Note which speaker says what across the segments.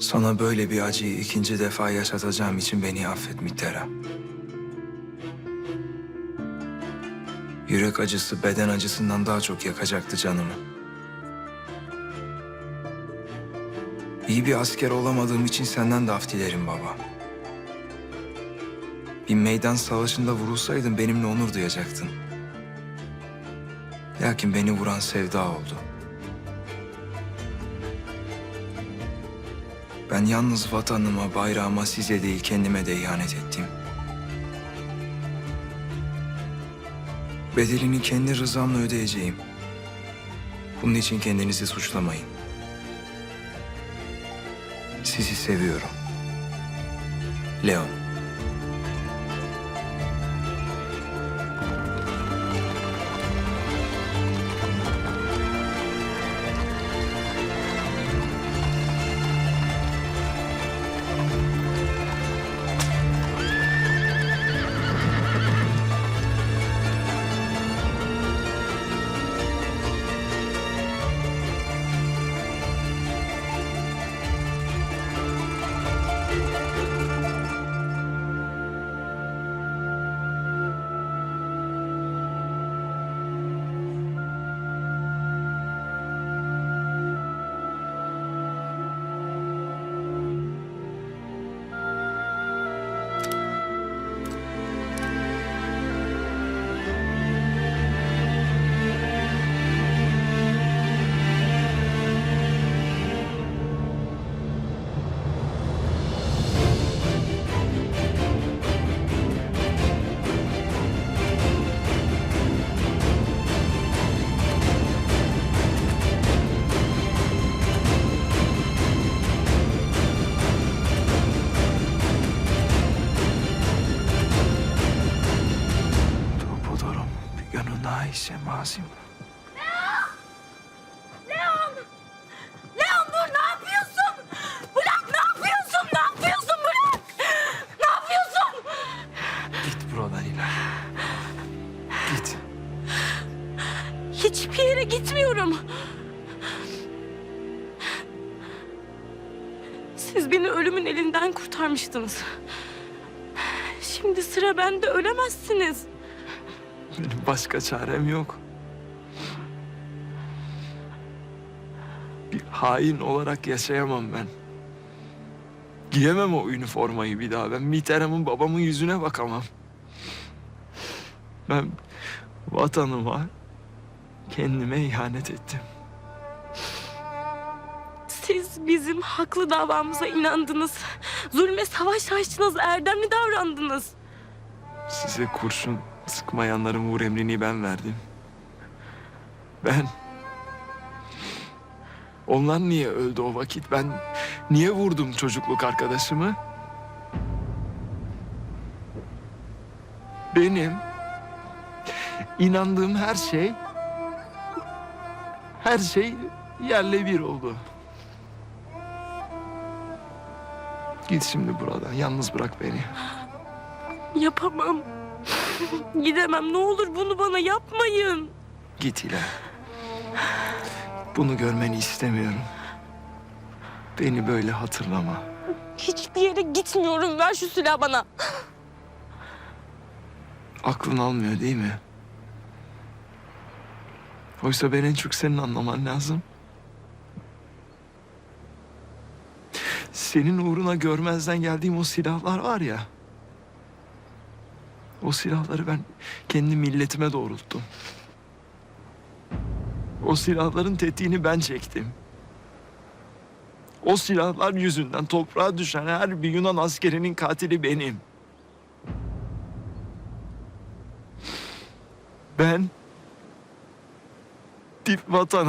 Speaker 1: Sana böyle bir acıyı ikinci defa yaşatacağım için beni affet Mittera. Yürek acısı beden acısından daha çok yakacaktı canımı. İyi bir asker olamadığım için senden de af dilerim baba. Bir meydan savaşında vurulsaydın benimle onur duyacaktın. Lakin beni vuran sevda oldu. Ben yalnız vatanıma, bayrağıma, size değil kendime de ihanet ettim. Bedelini kendi rızamla ödeyeceğim. Bunun için kendinizi suçlamayın. Sizi seviyorum. Leon. İse mazim.
Speaker 2: Leon! Leon dur ne yapıyorsun? Bırak ne yapıyorsun? Ne yapıyorsun bırak? Ne yapıyorsun?
Speaker 1: Git buradan İlay. Git.
Speaker 2: Hiçbir yere gitmiyorum. Siz beni ölümün elinden kurtarmıştınız. Şimdi sıra bende ölemezsiniz.
Speaker 1: Benim başka çarem yok. Bir hain olarak yaşayamam ben. Giyemem o üniformayı bir daha. Ben Mitterrand'ın babamın yüzüne bakamam. Ben vatanıma, kendime ihanet ettim.
Speaker 2: Siz bizim haklı davamıza inandınız. Zulme savaş açtınız, erdemli davrandınız.
Speaker 1: Size kurşun sıkmayanların vur emrini ben verdim. Ben. Onlar niye öldü o vakit? Ben niye vurdum çocukluk arkadaşımı? Benim inandığım her şey her şey yerle bir oldu. Git şimdi buradan. Yalnız bırak beni.
Speaker 2: Yapamam. Gidemem. Ne olur bunu bana yapmayın.
Speaker 1: Git ile. Bunu görmeni istemiyorum. Beni böyle hatırlama.
Speaker 2: Hiçbir yere gitmiyorum. Ver şu silahı bana.
Speaker 1: Aklın almıyor değil mi? Oysa ben en çok senin anlaman lazım. Senin uğruna görmezden geldiğim o silahlar var ya. O silahları ben kendi milletime doğrulttum. O silahların tetiğini ben çektim. O silahlar yüzünden toprağa düşen her bir Yunan askerinin katili benim. Ben dip vatan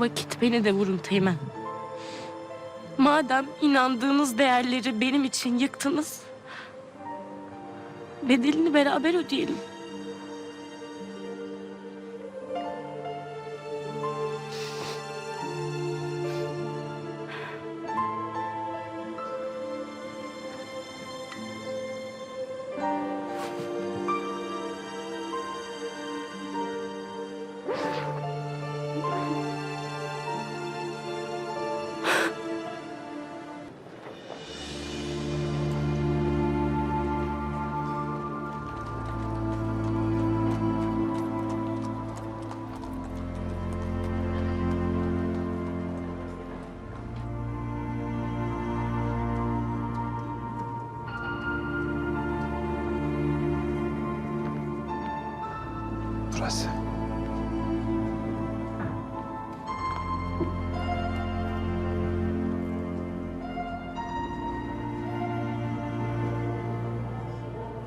Speaker 2: Vakit beni de vurun Teğmen. Madem inandığınız değerleri benim için yıktınız... ...bedelini beraber ödeyelim.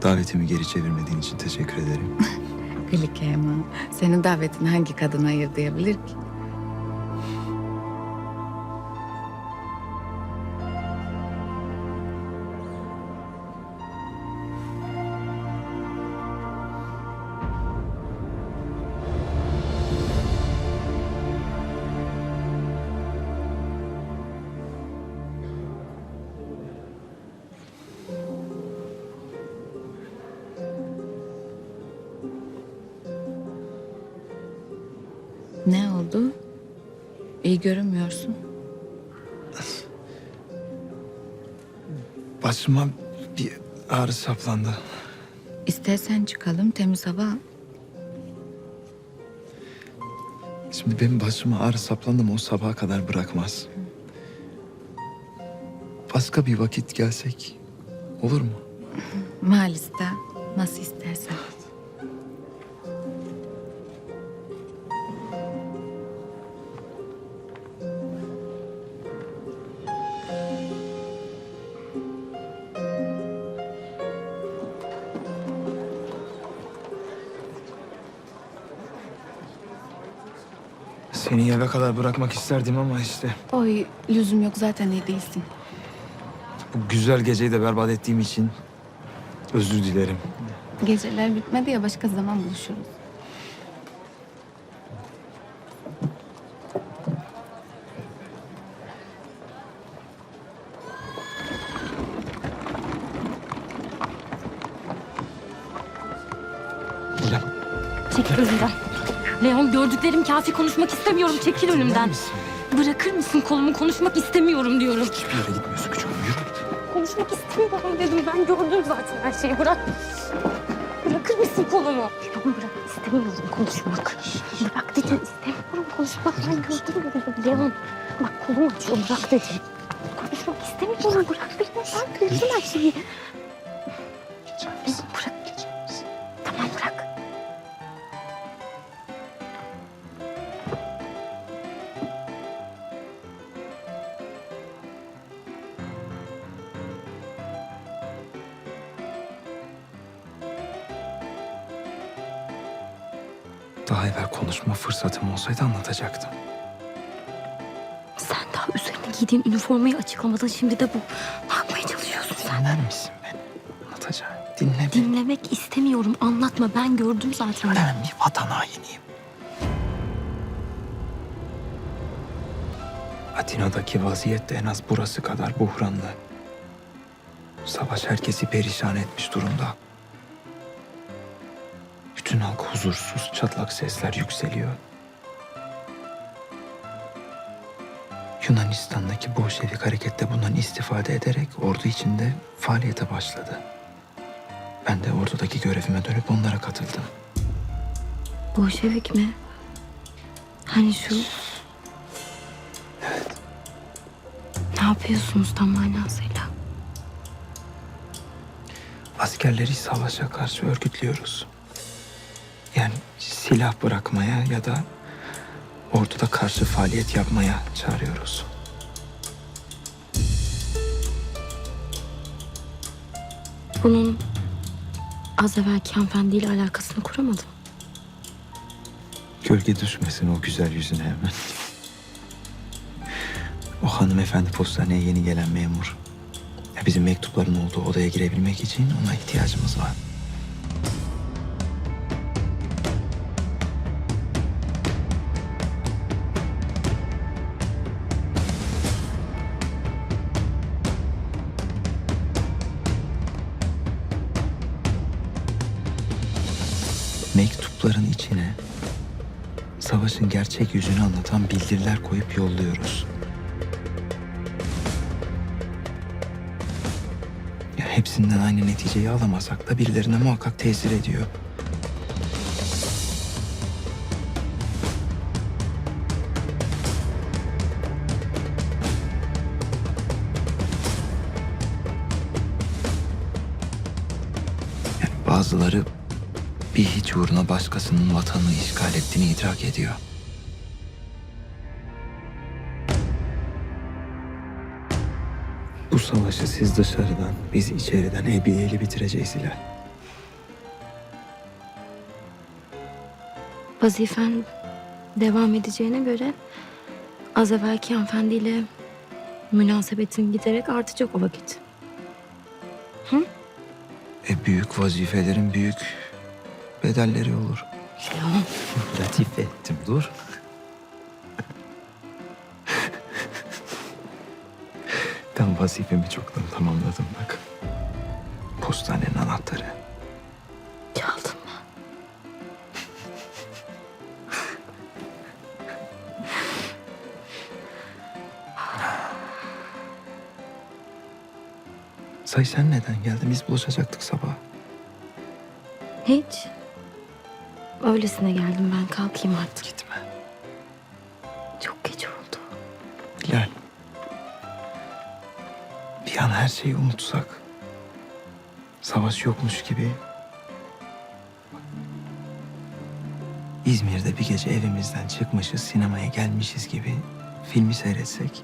Speaker 3: Davetimi geri çevirmediğin için teşekkür ederim.
Speaker 4: Klike ama senin davetini hangi kadın hayır diyebilir ki? Oldu? İyi görünmüyorsun.
Speaker 1: Başıma bir ağrı saplandı.
Speaker 4: İstersen çıkalım temiz hava. al.
Speaker 1: Şimdi benim başıma ağrı saplandı mı o sabaha kadar bırakmaz. Başka bir vakit gelsek olur mu?
Speaker 4: Maalesef nasıl istersen.
Speaker 1: Seni eve kadar bırakmak isterdim ama işte
Speaker 4: Oy lüzum yok zaten iyi değilsin.
Speaker 1: bu güzel geceyi de berbat ettiğim için özür dilerim.
Speaker 4: Geceler bitmedi ya başka zaman buluşuruz.
Speaker 2: Gördüklerim kafi konuşmak istemiyorum. Çekil önümden. Bırakır mısın kolumu konuşmak istemiyorum diyorum.
Speaker 1: Hiçbir yere gitmiyorsun küçük hanım, yürü.
Speaker 2: Konuşmak istemiyorum dedim. Ben gördüm zaten her şeyi. Bırak. Bırakır mısın kolumu? Leon bırak. İstemiyorum konuşmak. Bırak dedim. İstemiyorum konuşmak. Ben gördüm gördüm. Leon. Bak kolum açıyor. Bırak dedim. Konuşmak istemiyorum. Bırak beni. Ben gördüm her şeyi.
Speaker 1: Daha evvel konuşma fırsatım olsaydı anlatacaktım.
Speaker 2: Sen daha üzerine giydiğin üniformayı açıklamadın. Şimdi de bu. Ne yapmaya çalışıyorsun sen?
Speaker 1: Dinler misin beni? Anlatacağım. Dinle beni.
Speaker 2: Dinlemek istemiyorum. Anlatma. Ben gördüm zaten.
Speaker 1: Ben bir vatan hainiyim. Atina'daki vaziyet de en az burası kadar buhranlı. Savaş herkesi perişan etmiş durumda. Bütün halk huzursuz, çatlak sesler yükseliyor. Yunanistan'daki Bolşevik harekette bundan istifade ederek ordu içinde faaliyete başladı. Ben de ordudaki görevime dönüp onlara katıldım.
Speaker 2: Bolşevik mi? Hani şu...
Speaker 1: Evet.
Speaker 2: Ne yapıyorsunuz tam manasıyla?
Speaker 1: askerleri savaşa karşı örgütlüyoruz. Yani silah bırakmaya ya da orduda karşı faaliyet yapmaya çağırıyoruz.
Speaker 2: Bunun az evvelki hanımefendiyle alakasını kuramadım.
Speaker 1: Gölge düşmesin o güzel yüzüne hemen. O hanımefendi postaneye yeni gelen memur. Ya Bizim mektupların olduğu odaya girebilmek için ona ihtiyacımız var. Savaşın gerçek yüzünü anlatan bildiriler koyup yolluyoruz. Ya hepsinden aynı neticeyi alamasak da birilerine muhakkak tesir ediyor. Bazıları bir hiç uğruna başkasının vatanını işgal ettiğini idrak ediyor. Bu savaşı siz dışarıdan, biz içeriden ebiyeli bitireceğiz Hilal.
Speaker 2: Vazifen devam edeceğine göre az evvelki hanımefendiyle münasebetin giderek artacak o vakit.
Speaker 1: E büyük vazifelerin büyük bedelleri olur. Latife ettim dur. Tam vazifemi çoktan tamamladım bak. Postanenin anahtarı.
Speaker 2: Çaldın mı?
Speaker 1: Say sen neden geldin? Biz buluşacaktık sabah.
Speaker 2: Hiç. Öylesine geldim ben kalkayım artık.
Speaker 1: Gitme.
Speaker 2: Çok geç oldu.
Speaker 1: Hilal. Bir an her şeyi unutsak. Savaş yokmuş gibi. İzmir'de bir gece evimizden çıkmışız, sinemaya gelmişiz gibi filmi seyretsek.